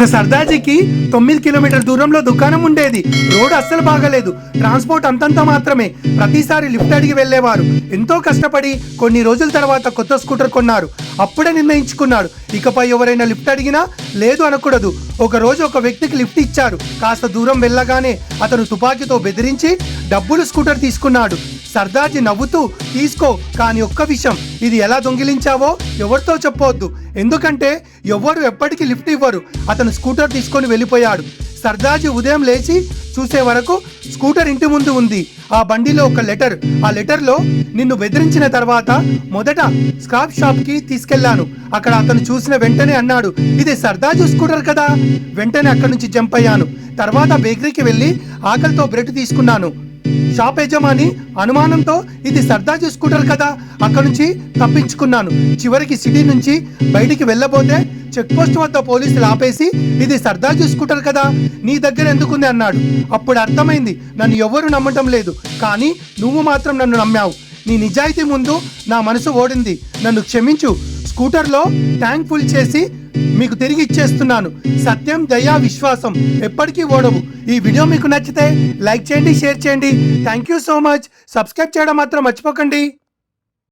ఒక సర్దాజీకి తొమ్మిది కిలోమీటర్ దూరంలో దుకాణం ఉండేది. రోడ్ అస్సలు బాగలేదు. ట్రాన్స్పోర్ట్ అంతంత మాత్రమే. ప్రతిసారి లిఫ్ట్ అడిగి వెళ్ళేవారు. ఎంతో కష్టపడి కొన్ని రోజుల తర్వాత కొత్త స్కూటర్ కొన్నారు. అప్పుడే నిర్ణయించుకున్నాడు ఇకపై ఎవరైనా లిఫ్ట్ అడిగినా లేదు అనకూడదు. ఒక రోజు ఒక వ్యక్తికి లిఫ్ట్ ఇచ్చారు కాస్త దూరం వెళ్ళగానే అతను తుపాకీతో బెదిరించి డబ్బులు స్కూటర్ తీసుకున్నాడు. సర్దార్జీ నవ్వుతూ తీసుకో కానీ ఒక్క విషయం. ఇది ఎలా దొంగిలించావో ఎవరితో చెప్పవద్దు ఎందుకంటే ఎవ్వరు ఎప్పటికీ లిఫ్ట్ ఇవ్వరు. అతను స్కూటర్ తీసుకొని వెళ్ళిపోయాడు. సర్దాజు ఉదయం లేచి చూసే వరకు స్కూటర్ ఇంటి ముందు ఉంది. ఆ బండిలో ఒక లెటర్. ఆ లెటర్లో నిన్ను బెదిరించిన తర్వాత మొదట స్క్రాప్ షాప్కి తీసుకెళ్ళాను. అక్కడ అతను చూసిన వెంటనే అన్నాడు ఇది సర్దాజు స్కూటర్ కదా. వెంటనే అక్కడి నుంచి జంప్ అయ్యాను. తర్వాత బేకరీకి వెళ్ళి ఆకలితో బ్రెడ్ తీసుకున్నాను. షాప్ యజమాని అనుమానంతో ఇది సర్దాజు స్కూటర్ కదా. అక్కడ నుంచి తప్పించుకున్నాను. చివరికి సిటీ నుంచి బయటికి వెళ్ళబోతే చెక్ పోస్ట్ వద్ద పోలీసులు ఆపేసి ఇది సర్దాజీ చూసుకుంటారు కదా నీ దగ్గర ఎందుకుంది? అన్నాడు. అప్పుడు అర్థమైంది నన్ను ఎవరు నమ్మటం లేదు కానీ నువ్వు మాత్రం నన్ను నమ్మావు. నీ నిజాయితీ ముందు నా మనసు ఓడింది. నన్ను క్షమించు. స్కూటర్లో ట్యాంక్ ఫుల్ చేసి మీకు తిరిగి ఇచ్చేస్తున్నాను. సత్యం దయా విశ్వాసం ఎప్పటికీ ఓడవు. ఈ వీడియో మీకు నచ్చితే లైక్ చేయండి షేర్ చేయండి. Thank you so much. Subscribe చేయడం మాత్రం మర్చిపోకండి.